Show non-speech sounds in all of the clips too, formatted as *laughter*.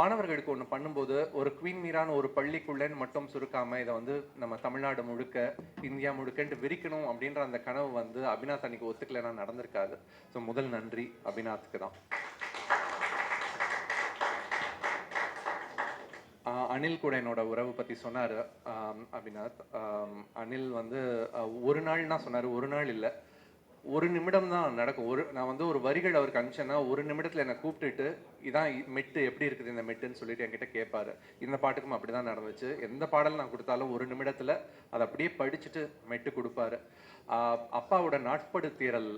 மாணவர்களுக்கு ஒன்று பண்ணும்போது ஒரு குவீன் மீரான ஒரு பள்ளிக்குள்ளேன்னு மட்டும் சுருக்காமல் இதை வந்து நம்ம தமிழ்நாடு முழுக்க இந்தியா முழுக்கன்ட்டு விரிக்கணும் அப்படின்ற அந்த கனவு வந்து அபிநாத் அன்னைக்கு ஒத்துக்கலைன்னா நடந்திருக்காது. ஸோ முதல் நன்றி அபிநாத்துக்கு தான். அனில் கூட என்னோட உறவு பற்றி சொன்னாரு. அபிநாத் அனில் வந்து ஒரு நாள்னா சொன்னார் ஒரு நாள் இல்லை. ஒரு நிமிடம் தான் நடக்கும். ஒரு நான் வந்து ஒரு வரிகள் அவருக்கு அனுப்பிச்சேன்னா ஒரு நிமிடத்தில் என்னை கூப்பிட்டுட்டு இதான் மெட்டு எப்படி இருக்குது இந்த மெட்டுன்னு சொல்லிட்டு என்கிட்ட கேட்பாரு இந்த பாட்டுக்கும் அப்படிதான் நடந்துச்சு. எந்த பாடல் நான் கொடுத்தாலும் ஒரு நிமிடத்தில் அதை அப்படியே படிச்சுட்டு மெட்டு கொடுப்பாரு. அப்பாவோட நாட்படு தீரல்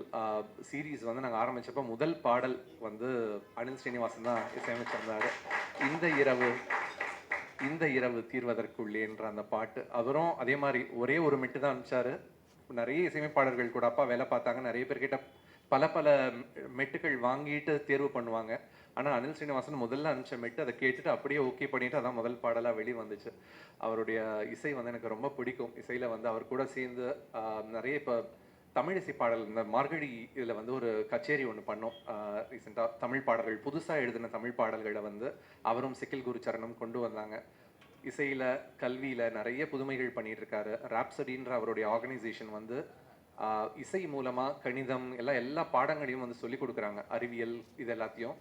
சீரீஸ் வந்து நாங்கள் ஆரம்பித்தப்போ முதல் பாடல் வந்து அனில் ஸ்ரீனிவாசன் தான் இசையமைச்சிருந்தார். இந்த இரவு இந்த இரவு தீர்வதற்குள்ளேன்ற அந்த பாட்டு. அவரும் அதே மாதிரி ஒரே ஒரு மெட்டு தான் அனுப்பிச்சாரு. நிறைய இசையமைப்பாளர்கள் கூட அப்பா வேலை பார்த்தாங்க. நிறைய பேர்கிட்ட பல பல மெட்டுகள் வாங்கிட்டு தேர்வு பண்ணுவாங்க. ஆனால் அனில் ஸ்ரீனிவாசன் முதல்ல அனுப்பிச்ச மெட்டு அதை கேட்டுட்டு அப்படியே ஓகே பண்ணிட்டு அதான் முதல் பாடலாக வெளி வந்துச்சு. அவருடைய இசை வந்து எனக்கு ரொம்ப பிடிக்கும். இசையில் வந்து அவர் கூட சேர்ந்து நிறைய இப்போ தமிழ் இசை பாடல் இந்த மார்கழி இதில் வந்து ஒரு கச்சேரி ஒன்று பண்ணோம். ரீசெண்டாக தமிழ் பாடல்கள் புதுசாக எழுதின தமிழ் பாடல்களை வந்து அவரும் சிக்கில் குருச்சரணம் கொண்டு வந்தாங்க. இசையில் கல்வியில் நிறைய புதுமைகள் பண்ணிட்டு இருக்காரு ராப்சடின்ற அவருடைய ஆர்கனைசேஷன் வந்து இசை மூலமாக கணிதம் எல்லாம் எல்லா பாடங்களையும் வந்து சொல்லிக் கொடுக்குறாங்க. அறிவியல் இது எல்லாத்தையும்.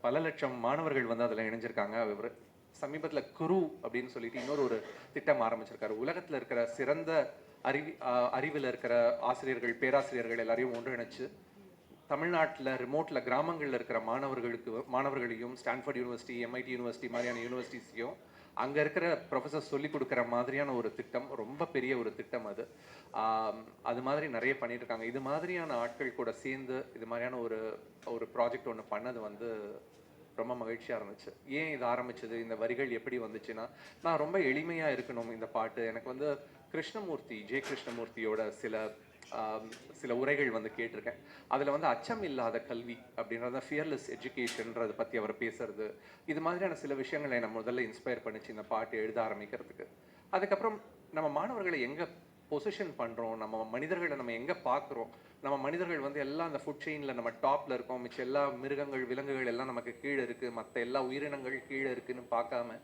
பல லட்சம் மாணவர்கள் வந்து அதில் இணைஞ்சிருக்காங்க. அவர் சமீபத்தில் குரு அப்படின்னு சொல்லிட்டு இன்னொரு ஒரு திட்டம் ஆரம்பிச்சிருக்காரு. உலகத்தில் இருக்கிற சிறந்த அறிவி ஆஹ் அறிவில் இருக்கிற ஆசிரியர்கள் பேராசிரியர்கள் எல்லாரையும் ஒன்றிணைச்சு தமிழ்நாட்டில் ரிமோட்டில் கிராமங்களில் இருக்கிற மாணவர்களுக்கு மாணவர்களையும் ஸ்டான்ஃபர்ட் யூனிவர்சிட்டி எம்ஐடி யூனிவர்சிட்டி மாதிரியான யூனிவர்சிட்டிஸையும் அங்கே இருக்கிற ப்ரொஃபஸர் சொல்லி கொடுக்குற மாதிரியான ஒரு திட்டம் ரொம்ப பெரிய ஒரு திட்டம் அது. அது மாதிரி நிறைய பண்ணியிருக்காங்க இது மாதிரியான ஆட்கள் கூட சேர்ந்து இது மாதிரியான ஒரு ஒரு ப்ராஜெக்ட் ஒன்று பண்ணது வந்து ரொம்ப மகிழ்ச்சியாக இருந்துச்சு. ஏன் இது ஆரம்பிச்சது? இந்த வரிகள் எப்படி வந்துச்சுன்னா நான் ரொம்ப எளிமையாக இருக்கணும் இந்த பாட்டு. எனக்கு வந்து கிருஷ்ணமூர்த்தி ஜெய கிருஷ்ணமூர்த்தியோட சில சில உரைகள் வந்து கேட்டிருக்கேன். அதில் வந்து அச்சம் இல்லாத கல்வி அப்படின்றத ஃபியர்லெஸ் எஜுகேஷன்றதை பற்றி அவர் பேசுறது இது மாதிரியான சில விஷயங்களை நான் முதல்ல இன்ஸ்பயர் பண்ணிச்சு இந்த பாட்டு எழுத ஆரம்பிக்கிறதுக்கு. அதுக்கப்புறம் நம்ம மாணவர்களை எங்கே பொசிஷன் பண்ணுறோம் நம்ம மனிதர்களை நம்ம எங்கே பார்க்குறோம் நம்ம மனிதர்கள் வந்து எல்லாம் அந்த ஃபுட் செயினில் நம்ம டாப்பில் இருக்கோம் மிச்சம் எல்லா மிருகங்கள் விலங்குகள் எல்லாம் நமக்கு கீழே இருக்குது மற்ற எல்லா உயிரினங்கள் கீழே இருக்குன்னு பார்க்காம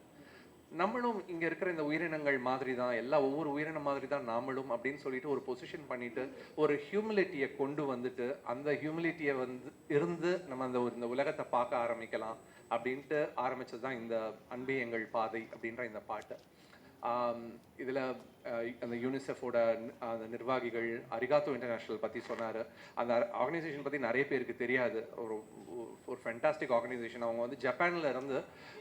நம்மளும் இங்க இருக்கிற இந்த உயிரினங்கள் மாதிரி தான் எல்லா ஒவ்வொரு உயிரினம் மாதிரி தான் நாமளும் அப்படின்னு சொல்லிட்டு ஒரு பொசிஷன் பண்ணிட்டு ஒரு ஹியூமிலிட்டியை கொண்டு வந்துட்டு அந்த ஹியூமிலிட்டியை வந்து இருந்து நம்ம அந்த ஒரு- இந்த உலகத்தை பார்க்க ஆரம்பிக்கலாம் அப்படின்ட்டு ஆரம்பிச்சது தான் இந்த அன்பே எங்கள் பாதை அப்படின்ற இந்த பாட்டு. இதில் அந்த யூனிசெஃபோட அந்த நிர்வாகிகள் அரிகாத்தோ இன்டர்நேஷ்னல் பற்றி சொன்னார். அந்த ஆர்கனைசேஷன் பற்றி நிறைய பேருக்கு தெரியாது. ஒரு ஒரு ஃபென்டாஸ்டிக் ஆர்கனைசேஷன் அவங்க வந்து ஜப்பானில் இருந்து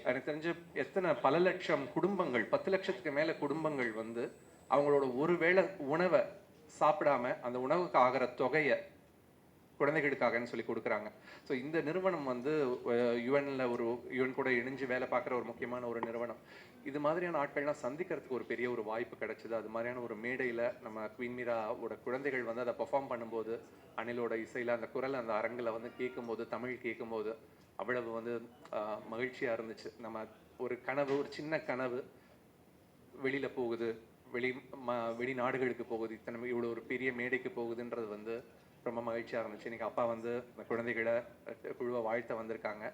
எனக்கு தெரிஞ்சு எத்தனை பல லட்சம் குடும்பங்கள் பத்து லட்சத்துக்கு மேலே குடும்பங்கள் வந்து அவங்களோட ஒரு வேளை உணவை சாப்பிடாம அந்த உணவுக்கு ஆகிற தொகையை குழந்தைகளுக்காகன்னு சொல்லி கொடுக்குறாங்க. ஸோ இந்த நிறுவனம் வந்து யுஎனில் ஒரு யுஎன் கூட இணைஞ்சு வேலை பார்க்குற ஒரு முக்கியமான ஒரு நிறுவனம். இது மாதிரியான ஆட்கள்லாம் சந்திக்கிறதுக்கு ஒரு பெரிய ஒரு வாய்ப்பு கிடைச்சிது. அது மாதிரியான ஒரு மேடையில் நம்ம குவீன் மீராவோட குழந்தைகள் வந்து அதை பெர்ஃபார்ம் பண்ணும்போது அணிலோட இசையில் அந்த குரல் அந்த அரங்கில் வந்து கேட்கும்போது தமிழ் கேட்கும்போது அவ்வளவு வந்து மகிழ்ச்சியாக இருந்துச்சு. நம்ம ஒரு கனவு ஒரு சின்ன கனவு வெளியில் போகுது. வெளி ம வெளிநாடுகளுக்கு போகுது. இத்தனை இவ்வளோ ஒரு பெரிய மேடைக்கு போகுதுன்றது வந்து ரொம்ப மகிழ்ச்சியாக இருந்துச்சு. இன்றைக்கி அப்பா வந்து குழந்தைகளை குழுவை வாழ்த்த வந்திருக்காங்க.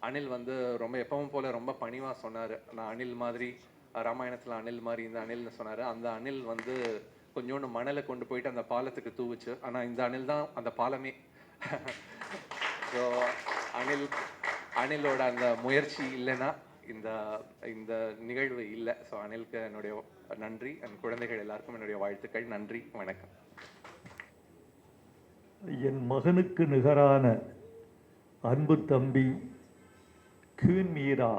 அனில் வந்து ரொம்ப எப்பவும் போல ரொம்ப பணிவா சொன்னார். நான் அனில் மாதிரி ராமாயணத்தில் அனில் மாதிரி இந்த அனில்னு சொன்னார். அந்த அனில் வந்து கொஞ்சோண்டு மணலை கொண்டு போயிட்டு அந்த பாலத்துக்கு தூவுச்சு. ஆனால் இந்த அனில் தான் அந்த பாலமே. *laughs* ஸோ அனில் அனிலோட அந்த முயற்சி இல்லைன்னா இந்த இந்த நிகழ்வு இல்லை. ஸோ அனிலுக்கு என்னுடைய நன்றி. என் குழந்தைகள் எல்லாருக்கும் என்னுடைய வாழ்த்துக்கள். நன்றி. வணக்கம். என் மகனுக்கு நிகரான அன்பு தம்பி கியூன் மீரா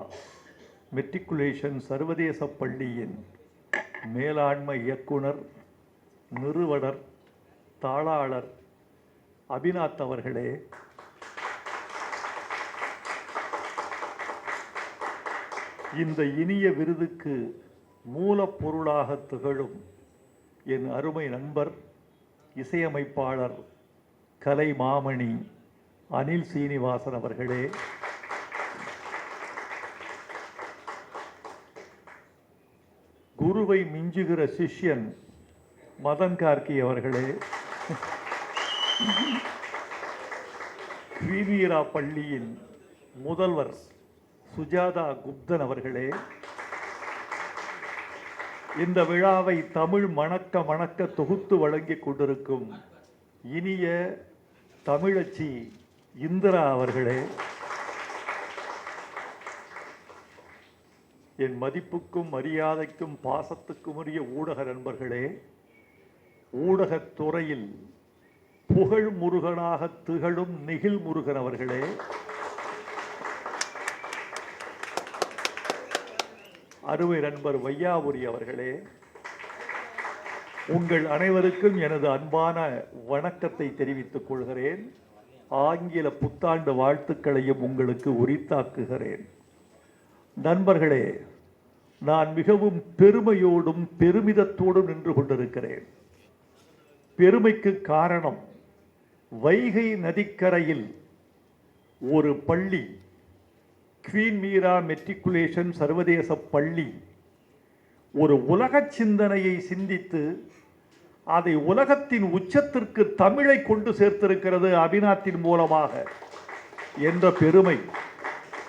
மெட்ரிகுலேஷன் சர்வதேச பள்ளியின் மேலாண்மை இயக்குனர் நிறுவனர் தாளாளர் அபிநாத் அவர்களே. இந்த இனிய விருதுக்கு மூலப்பொருளாக திகழும் என் அருமை நண்பர் இசையமைப்பாளர் கலை மாமணி அனில் சீனிவாசன் அவர்களே. குருவை மிஞ்சுகிற சிஷ்யன் மதன் கார்கி அவர்களே. கிரீவீரா பள்ளியின் முதல்வர் சுஜாதா குப்தன் அவர்களே. இந்த விழாவை தமிழ் மணக்க மணக்க தொகுத்து வழங்கிக் கொண்டிருக்கும் இனிய தமிழச்சி இந்திரா அவர்களே என் மதிப்புக்கும் மரியாதைக்கும் பாசத்துக்கும் உரிய ஊடக நண்பர்களே ஊடகத் துறையில் புகழ் முருகனாக திகழும் நெகில் முருகன் அவர்களே அறுவை நண்பர் வையாபுரி அவர்களே உங்கள் அனைவருக்கும் எனது அன்பான வணக்கத்தை தெரிவித்துக் கொள்கிறேன். ஆங்கில புத்தாண்டு வாழ்த்துக்களையும் உங்களுக்கு உரித்தாக்குகிறேன். நண்பர்களே நான் மிகவும் பெருமையோடும் பெருமிதத்தோடும் நின்று கொண்டிருக்கிறேன். பெருமைக்கு காரணம் வைகை நதிக்கரையில் ஒரு பள்ளி குவீன் மீரா மெட்ரிகுலேஷன் சர்வதேச பள்ளி ஒரு உலக சிந்தனையை சிந்தித்து அதை உலகத்தின் உச்சத்திற்கு தமிழை கொண்டு சேர்த்திருக்கிறது அபிநாத்தின் மூலமாக. என்ற பெருமை.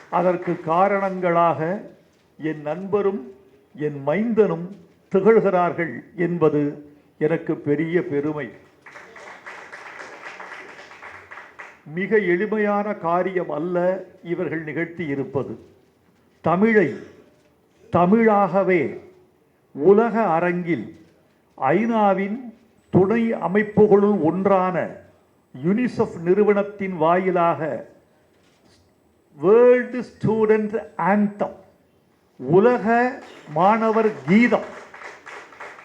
அதற்கு காரணங்களாக என் நண்பரும் என் மைந்தனும் திகழ்கிறார்கள் என்பது எனக்கு பெரிய பெருமை. மிக எளிமையான காரியம் அல்ல இவர்கள் நிகழ்த்தி இருப்பது. தமிழை தமிழாகவே உலக அரங்கில் ஐநாவின் துணை அமைப்புகளுள் ஒன்றான யுனிசெஃப் நிறுவனத்தின் வாயிலாக வேர்ல்டு ஸ்டூடெண்ட் ஆந்தம் உலக மாணவர் கீதம்.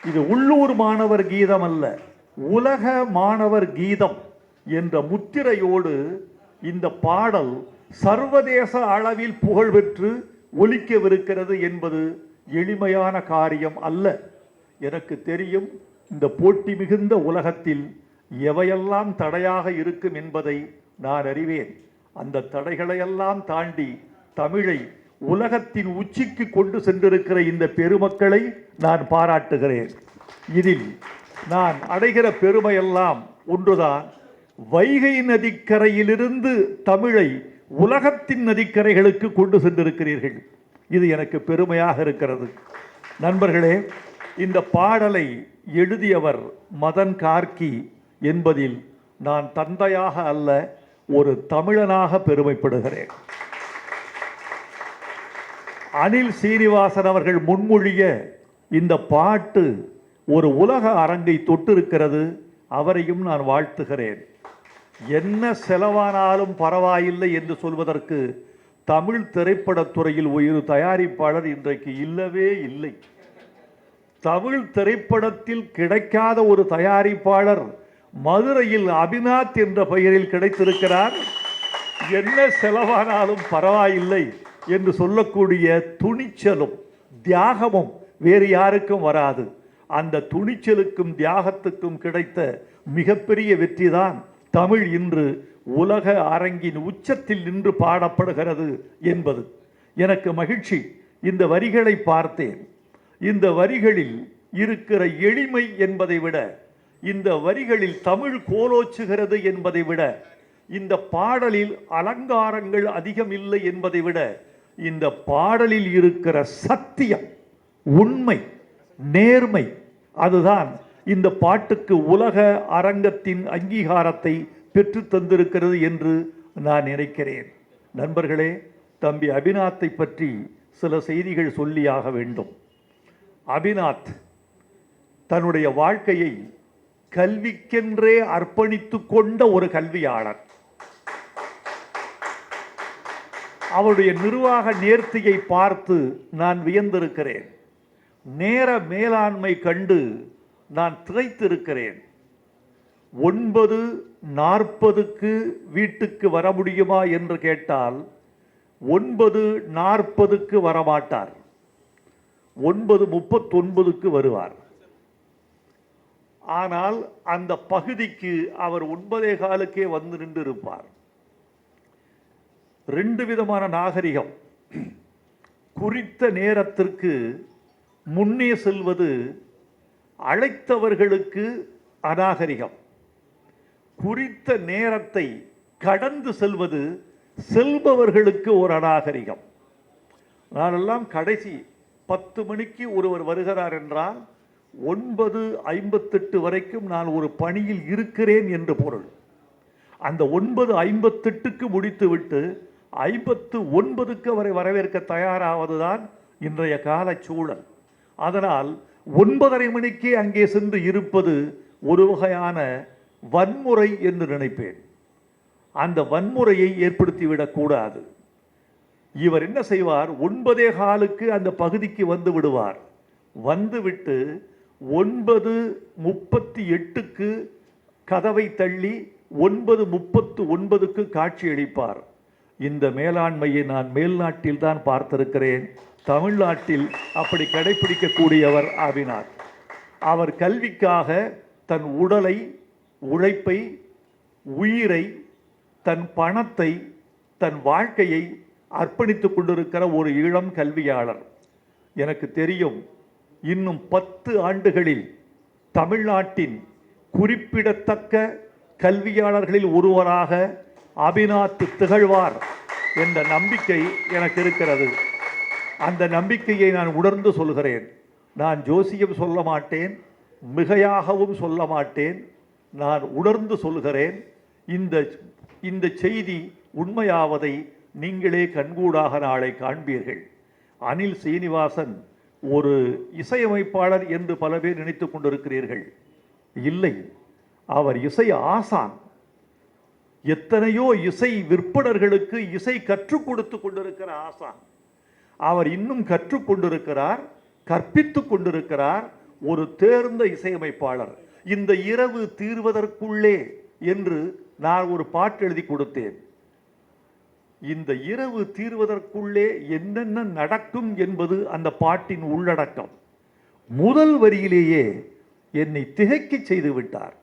இது உள்ளூர் மாணவர் கீதம் அல்ல உலக மாணவர் கீதம் என்ற முத்திரையோடு இந்த பாடல் சர்வதேச அளவில் புகழ்பெற்று ஒலிக்கவிருக்கிறது என்பது எளிமையான காரியம் அல்ல. எனக்கு தெரியும் இந்த போட்டி மிகுந்த உலகத்தில் எவையெல்லாம் தடையாக இருக்கும் என்பதை நான் அறிவேன். அந்த தடைகளையெல்லாம் தாண்டி தமிழை உலகத்தின் உச்சிக்கு கொண்டு சென்றிருக்கிற இந்த பெருமக்களை நான் பாராட்டுகிறேன். இதில் நான் அடைகிற பெருமையெல்லாம் ஒன்றுதான். வைகை நதிக்கரையிலிருந்து தமிழை உலகத்தின் நதிக்கரைகளுக்கு கொண்டு சென்றிருக்கிறீர்கள். இது எனக்கு பெருமையாக இருக்கிறது. நண்பர்களே இந்த பாடலை எழுதியவர் மதன் கார்கி என்பதில் நான் தந்தையாக அல்ல ஒரு தமிழனாக பெருமைப்படுகிறேன். அனில் சீனிவாசன் அவர்கள் முன்மொழிய இந்த பாட்டு ஒரு உலக அரங்கை தொட்டிருக்கிறது அவரையும் நான் வாழ்த்துகிறேன். என்ன செலவானாலும் பரவாயில்லை என்று சொல்வதற்கு தமிழ் திரைப்படத் துறையில் ஒரு தயாரிப்பாளர் இன்றைக்கு இல்லவே இல்லை. தமிழ் திரைப்படத்தில் கிடைக்காத ஒரு தயாரிப்பாளர் மதுரையில் அபிநாத் என்ற பெயரில் கிடைத்திருக்கிறார். என்ன செலவானாலும் பரவாயில்லை என்று சொல்லக்கூடிய துணிச்சலும் தியாகமும் வேறு யாருக்கும் வராது. அந்த துணிச்சலுக்கும் தியாகத்துக்கும் கிடைத்த மிகப்பெரிய வெற்றிதான் தமிழ் இன்று உலக அரங்கின் உச்சத்தில் நின்று பாடப்படுகிறது என்பது. எனக்கு மகிழ்ச்சி. இந்த வரிகளை பார்த்தேன். இந்த வரிகளில் இருக்கிற எளிமை என்பதை விட இந்த வரிகளில் தமிழ் கோலோச்சுகிறது என்பதை விட இந்த பாடலில் அலங்காரங்கள் அதிகம் இல்லை என்பதை விட இந்த பாடலில் இருக்கிற சத்தியம் உண்மை நேர்மை அதுதான் இந்த பாட்டுக்கு உலக அரங்கத்தின் அங்கீகாரத்தை பெற்று தந்திருக்கிறது என்று நான் நினைக்கிறேன். நண்பர்களே தம்பி அபிநாத்தை பற்றி சில செய்திகள் சொல்லியாக வேண்டும். அபிநாத் தன்னுடைய வாழ்க்கையை கல்விக்கென்றே அர்ப்பணித்து கொண்ட ஒரு கல்வியாளர். அவருடைய நிர்வாக நேர்த்தியை பார்த்து நான் வியந்திருக்கிறேன். நேர மேலாண்மை கண்டு நான் திகைத்திருக்கிறேன். ஒன்பது நாற்பதுக்கு வீட்டுக்கு வர முடியுமா என்று கேட்டால் ஒன்பது நாற்பதுக்கு வரமாட்டார். ஒன்பது முப்பத்தொன்பதுக்கு வருவார். ஆனால் அந்த பகுதிக்கு அவர் ஒன்பதே காலுக்கே வந்து நின்று இருப்பார் ரெண்டு விதமான நாகரிகம். குறித்த நேரத்திற்கு முன்னே செல்வது அழைத்தவர்களுக்கு அநாகரிகம். குறித்த நேரத்தை கடந்து செல்வது செல்பவர்களுக்கு ஒரு அநாகரிகம். நானெல்லாம் கடைசி பத்து மணிக்கு ஒருவர் வருகிறார் என்றால் ஒன்பது ஐம்பத்தெட்டு வரைக்கும் நான் ஒரு பணியில் இருக்கிறேன் என்று பொருள். அந்த ஒன்பது ஐம்பத்தெட்டுக்கு முடித்துவிட்டு ஐம்பத்து ஒன்பதுக்கு அவரை வரவேற்க தயாராவதுதான் இன்றைய கால சூழல் அதனால் ஒன்பதரை மணிக்கே அங்கே சென்று இருப்பது ஒரு வகையான வன்முறை என்று நினைப்பேன். அந்த வன்முறையை ஏற்படுத்திவிடக்கூடாது இவர் என்ன செய்வார்? ஒன்பதே காலுக்கு அந்த பகுதிக்கு வந்து விடுவார். வந்துவிட்டு ஒன்பது முப்பத்தி எட்டுக்கு கதவை தள்ளி ஒன்பது முப்பத்து ஒன்பதுக்கு காட்சி அளிப்பார். இந்த மேலாண்மையை நான் மேல்நாட்டில் தான் பார்த்திருக்கிறேன். தமிழ்நாட்டில் அப்படி கடைபிடிக்கக்கூடியவர் ஆவினார். அவர் கல்விக்காக தன் உடலை உழைப்பை உயிரை தன் பணத்தை தன் வாழ்க்கையை அர்ப்பணித்துக் கொண்டிருக்கிற ஒரு இளம் கல்வியாளர். எனக்கு தெரியும் இன்னும் பத்து ஆண்டுகளில் தமிழ்நாட்டின் குறிப்பிடத்தக்க கல்வியாளர்களில் ஒருவராக அபிநாத் திகழ்வார் என்ற நம்பிக்கை எனக்கு இருக்கிறது. அந்த நம்பிக்கையை நான் உணர்ந்து சொல்கிறேன். நான் ஜோசியம் சொல்ல மாட்டேன் மிகையாகவும் சொல்ல மாட்டேன். நான் உணர்ந்து சொல்கிறேன் இந்த இந்த செய்தி உண்மையாவதை நீங்களே கண்கூடாக நாளை காண்பீர்கள். அனில் சீனிவாசன் ஒரு இசையமைப்பாளர் என்று பல பேர் நினைத்து கொண்டிருக்கிறீர்கள். இல்லை அவர் இசை ஆசான். எத்தனையோ இசை விற்பனர்களுக்கு இசை கற்றுக் கொடுத்து கொண்டிருக்கிற ஆசான். அவர் இன்னும் கற்றுக்கொண்டிருக்கிறார் கற்பித்துக் கொண்டிருக்கிறார் ஒரு தேர்ந்த இசையமைப்பாளர். இந்த இரவு தீர்வதற்குள்ளே என்று நான் ஒரு பாட்டு எழுதி கொடுத்தேன். இந்த இரவு தீர்வதற்குள்ளே என்னென்ன நடக்கும் என்பது அந்த பாட்டின் உள்ளடக்கம். முதல் வரியிலேயே என்னை திகைக்கச் செய்து விட்டார்.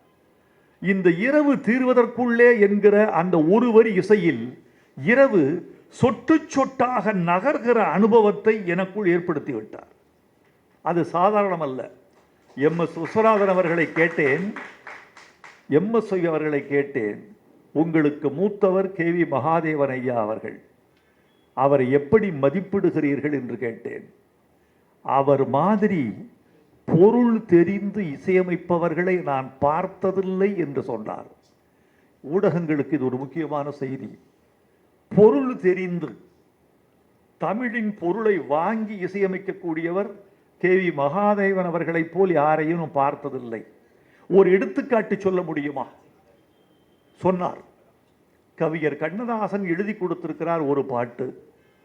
இந்த இரவு தீர்வதற்குள்ளே என்கிற அந்த ஒரு வரி இசையில் இரவு சொட்டு சொட்டாக நகர்கிற அனுபவத்தை எனக்குள் ஏற்படுத்தி விட்டார். அது சாதாரணமல்ல. எம் எஸ் விஸ்வநாதன் அவர்களை கேட்டேன். எம் எஸ் அவர்களை கேட்டேன். உங்களுக்கு மூத்தவர் கே வி மகாதேவன் ஐயா அவர்கள். அவரை எப்படி மதிப்பிடுகிறீர்கள் என்று கேட்டேன். அவர் மாதிரி பொருள் தெரிந்து இசையமைப்பவர்களை நான் பார்த்ததில்லை என்று சொன்னார். ஊடகங்களுக்கு இது ஒரு முக்கியமான செய்தி. பொருள் தெரிந்து தமிழின் பொருளை வாங்கி இசையமைக்கக்கூடியவர் கே வி மகாதேவன் அவர்களைப் போல் யாரையும் பார்த்ததில்லை. ஒரு எடுத்துக்காட்டு சொல்ல முடியுமா? சொன்னார். கவிஞர் கண்ணதாசன் எழுதி கொடுத்திருக்கிறார் ஒரு பாட்டு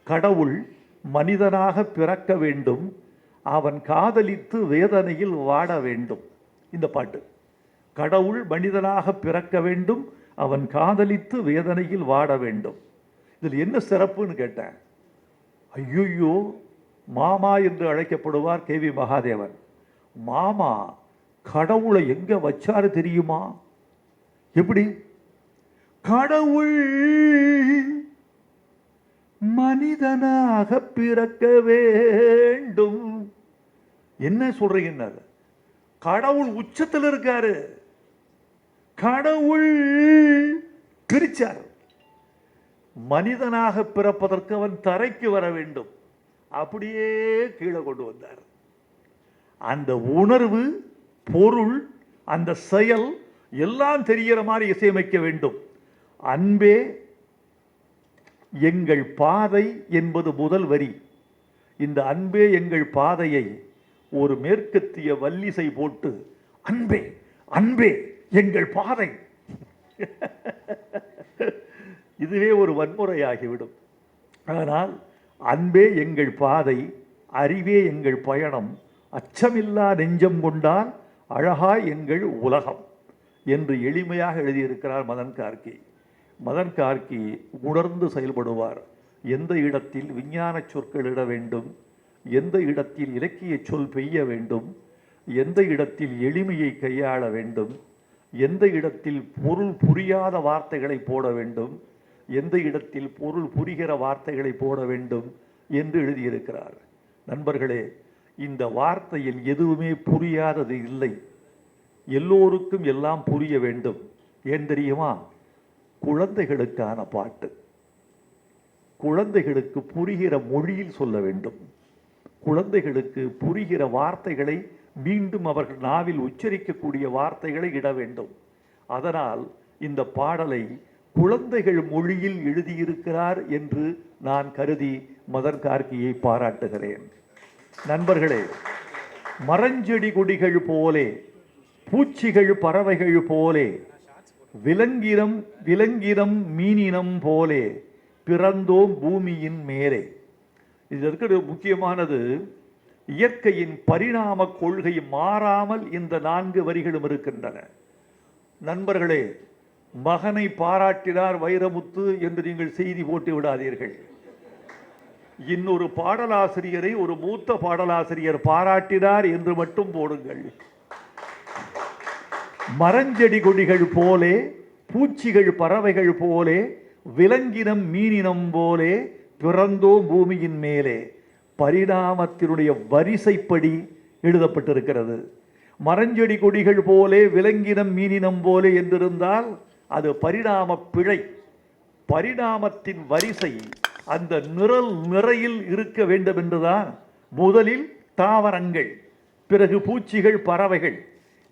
கடவுள் மனிதனாக பிறக்க வேண்டும் அவன் காதலித்து வேதனையில் வாட வேண்டும். இந்த பாட்டு கடவுள் மனிதனாக பிறக்க வேண்டும் அவன் காதலித்து வேதனையில் வாட வேண்டும். இதில் என்ன சிறப்புன்னு கேட்டேன். ஐயோ மாமா என்று அழைக்கப்படுவார் கே வி மகாதேவன். மாமா கடவுளை எங்கே வச்சாரு தெரியுமா? எப்படி? கடவுள் மனிதனாக பிறக்க வேண்டும். என்ன சொல்றீங்க கடவுள் உச்சத்தில் இருக்காரு. கடவுள் பிரிச்சார் மனிதனாக பிறப்பதற்கு அவன் தரைக்கு வர வேண்டும். அப்படியே கீழே கொண்டு வந்தார். அந்த உணர்வு பொருள் அந்த செயல் எல்லாம் தெரிகிற மாதிரி இசையமைக்க வேண்டும். அன்பே எங்கள் பாதை என்பது முதல் வரி. இந்த அன்பே எங்கள் பாதையை ஒரு மேற்கத்திய வல்லிசை போட்டு அன்பே அன்பே எங்கள் பாதை. இதுவே ஒரு வன்முறையாகிவிடும். ஆனால் அன்பே எங்கள் பாதை அறிவே எங்கள் பயணம் அச்சமில்லா நெஞ்சம் கொண்டால் அழகாய் எங்கள் உலகம் என்று எளிமையாக எழுதியிருக்கிறார் மதன் கார்கே. மதன் கார்கி உணர்ந்து செயல்படுவார். எந்த இடத்தில் விஞ்ஞான சொற்கள் இட வேண்டும்? எந்த இடத்தில் இலக்கிய சொல் பெய்ய வேண்டும்? எந்த இடத்தில் எளிமையை கையாள வேண்டும்? எந்த இடத்தில் பொருள் புரியாத வார்த்தைகளை போட வேண்டும்? எந்த இடத்தில் பொருள் புரிகிற வார்த்தைகளை போட வேண்டும் என்று எழுதியிருக்கிறார். நண்பர்களே இந்த வார்த்தையில் எதுவுமே புரியாதது இல்லை. எல்லோருக்கும் எல்லாம் புரிய வேண்டும். ஏன் தெரியுமா? குழந்தைகளுக்கான பாட்டு. குழந்தைகளுக்கு புரிகிற மொழியில் சொல்ல வேண்டும். குழந்தைகளுக்கு புரிகிற வார்த்தைகளை மீண்டும் அவர்கள் நாவில் உச்சரிக்கக்கூடிய வார்த்தைகளை இட வேண்டும். அதனால் இந்த பாடலை குழந்தைகள் மொழியில் எழுதியிருக்கிறார் என்று நான் கருதி மதன் கார்கியை பாராட்டுகிறேன். நண்பர்களே மரஞ்செடி கொடிகள் போலே பூச்சிகள் பறவைகள் போலே விலங்கினம் விலங்கினம் மீனினம் போலே பிறந்தோம் பூமியின் மேலே. இது இருக்கிற முக்கியமானது இயற்கையின் பரிணாம கொள்கை மாறாமல் இந்த நான்கு வரிகளும் இருக்கின்றன. நண்பர்களே மகனை பாராட்டினார் வைரமுத்து என்று நீங்கள் செய்தி போட்டு விடாதீர்கள். இன்னொரு பாடலாசிரியரை ஒரு மூத்த பாடலாசிரியர் பாராட்டினார் என்று மட்டும் போடுங்கள். மரஞ்செடி கொடிகள் போலே பூச்சிகள் பறவைகள் போலே விலங்கினம் மீனினம் போலே பிறந்தோம் பூமியின் மேலே. பரிணாமத்தினுடைய வரிசைப்படி எழுதப்பட்டிருக்கிறது. மரஞ்செடி கொடிகள் போலே விலங்கினம் மீனினம் போலே என்றிருந்தால் அது பரிணாம பிழை. பரிணாமத்தின் வரிசை அந்த நிரல் நிறையில் இருக்க வேண்டும் என்றுதான் முதலில் தாவரங்கள் பிறகு பூச்சிகள் பறவைகள்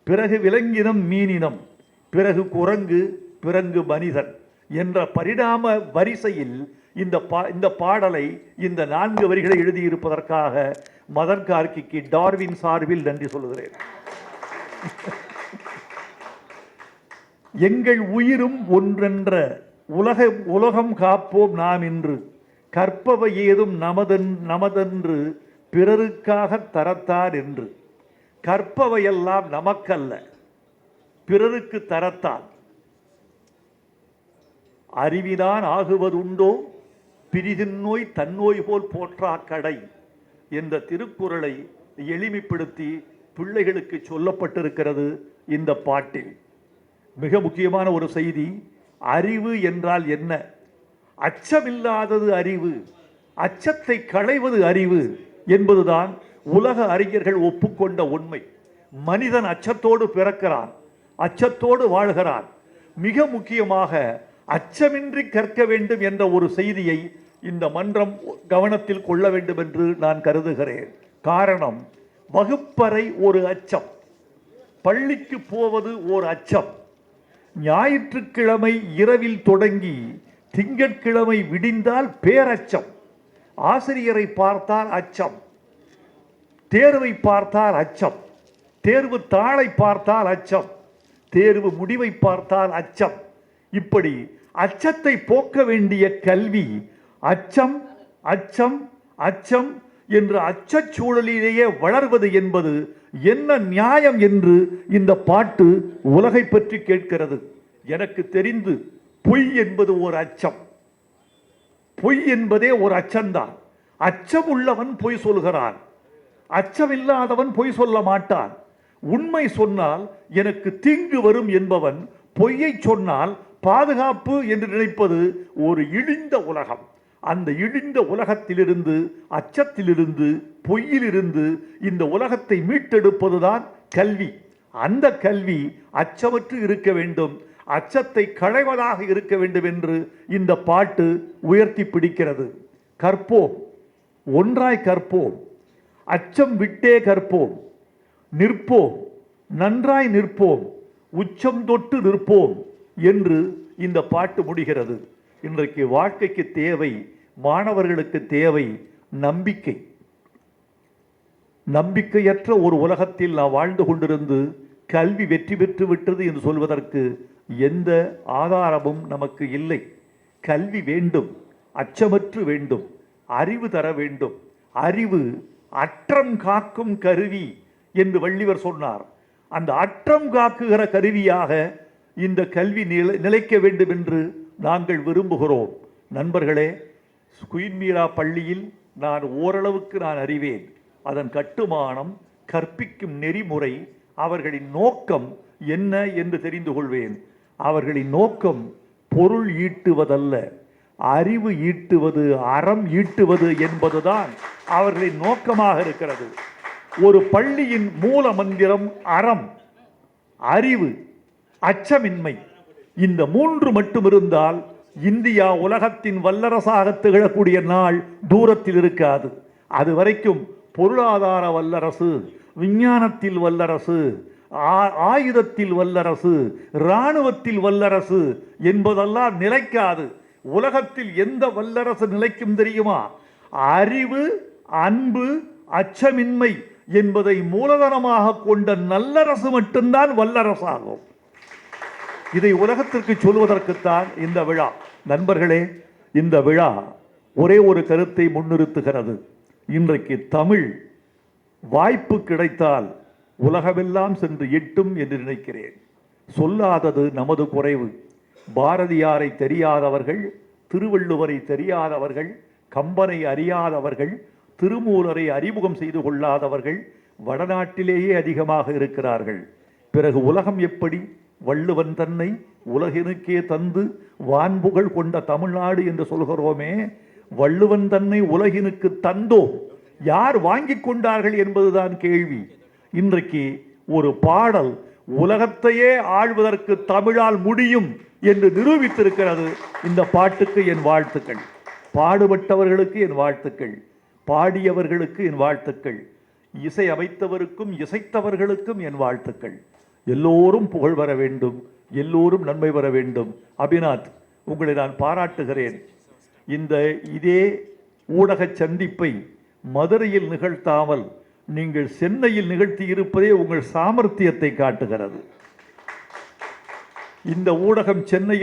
பிறகு விலங்கினம் மீனினம் பிறகு குரங்கு பிறகு மனிதன் என்ற பரிணாம வரிசையில் இந்த பா இந்த பாடலை இந்த நான்கு வரிகளை எழுதியிருப்பதற்காக மதன் கார்கிக்கு டார்வின் சார்பில் நன்றி சொல்கிறேன் எங்கள் உயிரும் ஒன்றென்ற உலக உலகம் காப்போம் நாம் இன்று. கற்பவை ஏதும் நமதன் நமதென்று பிறருக்காக தரத்தார் என்று. கற்பவையெல்லாம் நமக்கல்ல. பிறருக்கு தரத்தான். அறிவிதான் ஆகுவதுண்டோ? பிரிதின்னோய் தன்னோய் போல் போற்றா கடை என்ற திருக்குறளை எளிமைப்படுத்தி பிள்ளைகளுக்கு சொல்லப்பட்டிருக்கிறது இந்த பாட்டில். மிக முக்கியமான ஒரு செய்தி அறிவு என்றால் என்ன? அச்சமில்லாதது அறிவு அச்சத்தை களைவது அறிவு. என்பதுதான் உலக அறிஞர்கள் ஒப்புக்கொண்ட உண்மை. மனிதன் அச்சத்தோடு பிறக்கிறான் அச்சத்தோடு வாழ்கிறான். மிக முக்கியமாக அச்சமின்றி கற்க வேண்டும் என்ற ஒரு செய்தியை இந்த மன்றம் கவனத்தில் கொள்ள வேண்டும் என்று நான் கருதுகிறேன். காரணம் வகுப்பறை ஒரு அச்சம். பள்ளிக்கு போவது ஓர் அச்சம். ஞாயிற்றுக்கிழமை இரவில் தொடங்கி திங்கட்கிழமை விடிந்தால் பேரச்சம். ஆசிரியரை பார்த்தால் அச்சம். தேர்வை பார்த்தால் அச்சம். தேர்வு தாளை பார்த்தால் அச்சம். தேர்வு முடிவை பார்த்தால் அச்சம். இப்படி அச்சத்தை போக்க வேண்டிய கல்வி அச்சம் அச்சம் அச்சம் என்ற அச்சச் சூழலிலேயே வளர்வது என்பது என்ன நியாயம் என்று இந்த பாட்டு உலகை பற்றி கேட்கிறது. எனக்கு தெரிந்து பொய் என்பது ஒரு அச்சம். பொய் என்பதே ஒரு அச்சம்தான் அச்சம் உள்ளவன் பொய் சொல்கிறான். அச்சமில்லாதவன் பொய் சொல்ல மாட்டான். உண்மை சொன்னால் எனக்கு தீங்கு வரும் என்பவன் பொய்யை சொன்னால் பாதுகாப்பு என்று நினைப்பது ஒரு இழிந்த உலகம். அந்த இழிந்த உலகத்திலிருந்து அச்சத்திலிருந்து பொய்யிலிருந்து இந்த உலகத்தை மீட்டெடுப்பதுதான் கல்வி. அந்த கல்வி அச்சமற்று இருக்க வேண்டும். அச்சத்தை களைவதாக இருக்க வேண்டும் என்று இந்த பாட்டு உயர்த்தி பிடிக்கிறது. கற்போம். ஒன்றாய் கற்போம். அச்சம் விட்டே கற்போம். நிற்போம். நன்றாய் நிற்போம். உச்சம் தொட்டு நிற்போம் என்று இந்த பாட்டு முடிகிறது. இன்றைக்கு வாழ்க்கைக்கு தேவை மாணவர்களுக்கு தேவை நம்பிக்கை. நம்பிக்கையற்ற ஒரு உலகத்தில் நான் வாழ்ந்து கொண்டிருந்து கல்வி வெற்றி பெற்று விட்டது என்று சொல்வதற்கு எந்த ஆதாரமும் நமக்கு இல்லை. கல்வி வேண்டும் அச்சமற்று வேண்டும் அறிவு தர வேண்டும். அறிவு அற்றம் காக்கும் கருவி என்று வள்ளிவர் சொன்னார். அந்த அற்றம் காக்குகிற கருவியாக இந்த கல்வி நிலை நிலைக்க வேண்டும் என்று நாங்கள் விரும்புகிறோம். நண்பர்களே குயின்மீரா பள்ளியில் நான் ஓரளவுக்கு நான் அறிவேன். அதன் கட்டுமானம் கற்பிக்கும் நெறிமுறை அவர்களின் நோக்கம் என்ன என்று தெரிந்து கொள்வேன். அவர்களின் நோக்கம் பொருள் ஈட்டுவதல்ல. அறிவு ஈட்டுவது அறம் ஈட்டுவது என்பதுதான் அவர்களின் நோக்கமாக இருக்கிறது. ஒரு பள்ளியின் மூல மந்திரம் அறம் அறிவு அச்சமின்மை. இந்த மூன்று மட்டும் இருந்தால் இந்தியா உலகத்தின் வல்லரசாக திகழக்கூடிய நாள் தூரத்தில் இருக்காது. அது வரைக்கும் பொருளாதார வல்லரசு விஞ்ஞானத்தில் வல்லரசு ஆயுதத்தில் வல்லரசு இராணுவத்தில் வல்லரசு என்பதெல்லாம் நிலைக்காது. உலகத்தில் எந்த வல்லரசு நிலைக்கும் தெரியுமா? அறிவு அன்பு அச்சமின்மை என்பதை மூலதனமாக கொண்ட நல்லரசு மட்டும்தான் வல்லரசாகும். இதை உலகத்திற்கு சொல்வதற்குத்தான் இந்த விழா. நண்பர்களே இந்த விழா ஒரே ஒரு கருத்தை முன்னிறுத்துகிறது. இன்றைக்கு தமிழ் வாய்ப்பு கிடைத்தால் உலகமெல்லாம் சென்று எட்டும் என்று நினைக்கிறேன். சொல்லாதது நமது குறைவு. பாரதியாரை தெரியாதவர்கள் திருவள்ளுவரை தெரியாதவர்கள் கம்பனை அறியாதவர்கள் திருமூலரை அறிமுகம் செய்து கொள்ளாதவர்கள் வடநாட்டிலேயே அதிகமாக இருக்கிறார்கள். பிறகு உலகம் எப்படி? வள்ளுவன் தன்னை உலகினுக்கே தந்து வான்புகழ் கொண்ட தமிழ்நாடு என்று சொல்கிறோமே வள்ளுவன் தன்னை உலகினுக்கு தந்தோம். யார் வாங்கிக் கொண்டார்கள் என்பதுதான் கேள்வி. இன்றைக்கு ஒரு பாடல் உலகத்தையே ஆழ்வதற்கு தமிழால் முடியும் என்று நிரூபித்திருக்கிறது இந்த பாட்டுக்கு என் வாழ்த்துக்கள். பாடுபட்டவர்களுக்கு என் வாழ்த்துக்கள். பாடியவர்களுக்கு என் வாழ்த்துக்கள். இசை அமைத்தவருக்கும் இசைத்தவர்களுக்கும் என் வாழ்த்துக்கள். எல்லோரும் புகழ் வர வேண்டும். எல்லோரும் நன்மை வர வேண்டும். அபிநாத் உங்களை நான் பாராட்டுகிறேன். இந்த இதே ஊடக சந்திப்பை மதுரையில் நிகழ்த்தாமல் நீங்கள் சென்னையில் நிகழ்த்தி இருப்பதே உங்கள் சாமர்த்தியத்தை காட்டுகிறது. இந்த ஊடகம் சென்னையில்